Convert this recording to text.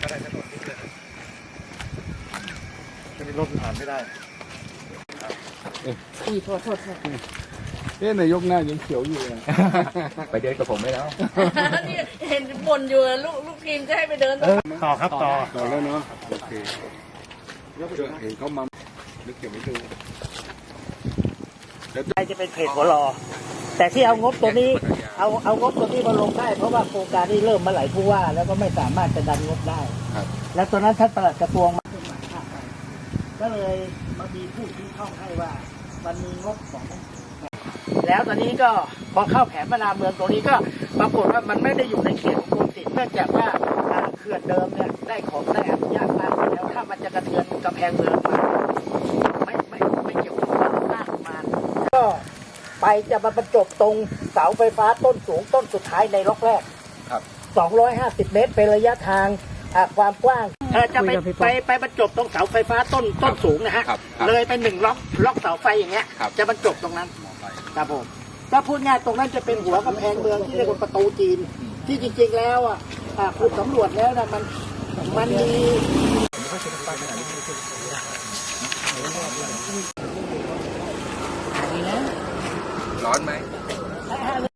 ก็ได้ถนนนิดเลยจะมีรถผ่านไม่ได้อุ้ยโทษโทษโทษเอ๊ะนายกหน้ายังเขียวอยู่เลยไปเดินกับผมไม่แล้วนี่เห็นบ่นอยู่ลูกลูกทีมจะให้ไปเดินต่อครับต่อต่อแล้วเนาะโอเคเห็นเขามานึกเก็บไม่ดูใครจะเป็นเพจหัวรอ แต่ที่เอางบตัวนี้เอาเอางบตัวนี้มาลงได้ เพราะว่าโครงการนี้เริ่มมาหลายผู้ว่า แล้วก็ไม่สามารถจะดันงบได้แล้วตอนนั้นท่านปลัดกระทรวงมาขึ้นมาภาคไปก็เลยมามีผู้ชี้ช่องให้ว่า มันมีงบของแล้วตอนนี้ก็พอเข้าแผนพัฒนาเมืองตรงนี้ก็ปรากฏว่ามันไม่ได้อยู่ในเขตของกรมศิลป์เนื่องจากว่าอ่าเขื่อนเดิมเนี่ยได้ของได้อนุญาตมากแล้วถ้ามันจะกระเทือนกำแพงเมืองมาไม่ไม่ไม่เกี่ยวกับการสร้างมาก็ ไปจะมาบรรจบตรงเสาไฟฟ้าต้นสูงต้นสุดท้ายในล็อกแรก ครับ 250 เมตรเป็นระยะทางอ่าความกว้างเออจะไปไปไปบรรจบตรงเสาไฟฟ้าต้นต้นสูงนะฮะ ครับครับเลยไปหนึ่งล็อกล็อกเสาไฟอย่างเงี้ย ครับ จะบรรจบตรงนั้น ครับผมถ้าพูดง่ายตรงนั้นจะเป็นหัวกำแพงเมืองที่เรียกว่าประตูจีน ที่จริงๆแล้วอะอ่าคุณสำรวจแล้วนะมันมันมี Lord Mike.